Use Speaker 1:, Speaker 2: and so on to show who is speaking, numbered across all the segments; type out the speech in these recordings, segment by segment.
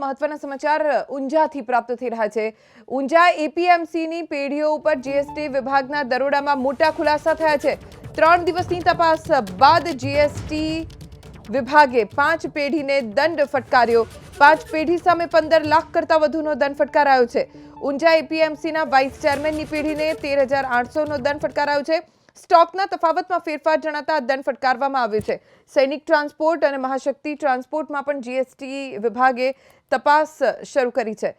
Speaker 1: મહત્વના સમાચાર ઊંઝાથી પ્રાપ્ત થઈ રહ્યા છે. ઊંઝા એપીએમસીની પેઢીઓ ઉપર જીએસટી વિભાગના દરોડામાં મોટા ખુલાસા થયા છે. ત્રણ દિવસની તપાસ બાદ જીએસટી વિભાગે પાંચ પેઢીને દંડ ફટકાર્યો. પાંચ પેઢી સામે પંદર લાખ કરતાં વધુનો દંડ ફટકારાયો છે. ઊંઝા એપીએમસીના વાઇસ ચેરમેનની પેઢીને તેર હજાર આઠસોનો દંડ ફટકારાયો છે. સ્ટોકના તફાવતમાં ફેરફાર જણાતા દંડ ફટકારવામાં આવ્યો છે. સૈનિક ટ્રાન્સપોર્ટ અને મહાશક્તિ ટ્રાન્સપોર્ટમાં પણ જીએસટી વિભાગે તપાસ શરૂ કરી છે.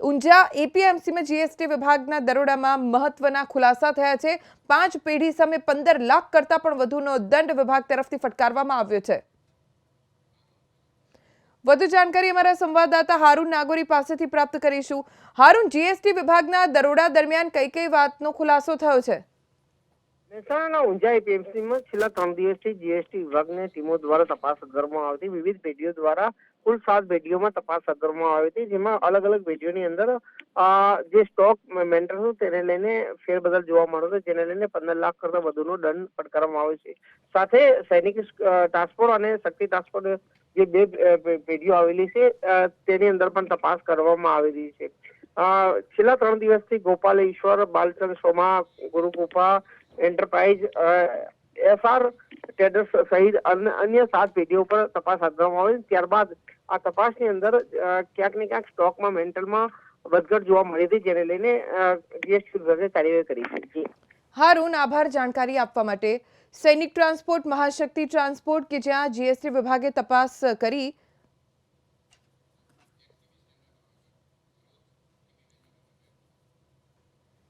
Speaker 1: ઊંઝા એપીએમસીમાં જીએસટી વિભાગના દરોડામાં મહત્વના ખુલાસા થયા છે. પાંચ પેઢી સામે પંદર લાખ કરતાં પણ વધુનો દંડ વિભાગ તરફથી ફટકારવામાં આવ્યો છે. વધુ જાણકારી અમારા સંવાદદાતા હારૂન નાગોરી પાસેથી પ્રાપ્ત કરીશું. હારૂન, જીએસટી વિભાગના દરોડા દરમિયાન કઈ કઈ વાતનો ખુલાસો થયો છે?
Speaker 2: મહેસાણાના ઊંઝા એપીએમસીમાં છેલ્લા ત્રણ દિવસથી જીએસટી વિભાગની ટીમો દ્વારા તપાસ કરવામાં આવતી વિવિધ પેઢીઓ દ્વારા કુલ સાત પેઢીઓમાં તપાસ કરવામાં આવી હતી, જેમાં અલગ અલગ પેઢીઓની અંદર જે સ્ટોક મેન્ટર હતું તેને લઈને ફેરબદલ જોવા મળ્યો હતો, જેને લઈને પંદર લાખ કરતા વધુનો દંડ ફટકારવામાં આવ્યો છે. સાથે સૈનિક ટ્રાન્સપોર્ટ અને શક્તિ ટ્રાન્સપોર્ટ જે બે પેઢીઓ આવેલી છે તેની અંદર પણ તપાસ કરવામાં આવી રહી છે. છેલ્લા ત્રણ દિવસથી Gopal Ishwar, Balchand Soma, Gurukrupa enterprise FR traders સહિત અન્ય સાત પેઢીઓ પર તપાસ હાથ ધરવામાં આવી ત્યારબાદ આ તપાસની અંદર ક્યાંક ને ક્યાંક સ્ટોકમાં, મેન્ટલમાં વધઘટ જોવા મળી હતી, જેને લઈને જીએસટી વિભાગે કાર્યવાહી કરી છે
Speaker 1: હારૂન, આભાર જાણકારી આપવા માટે. સૈનિક ટ્રાન્સપોર્ટ, મહાશક્તિ ટ્રાન્સપોર્ટ કે જ્યાં જીએસટી વિભાગે તપાસ કરી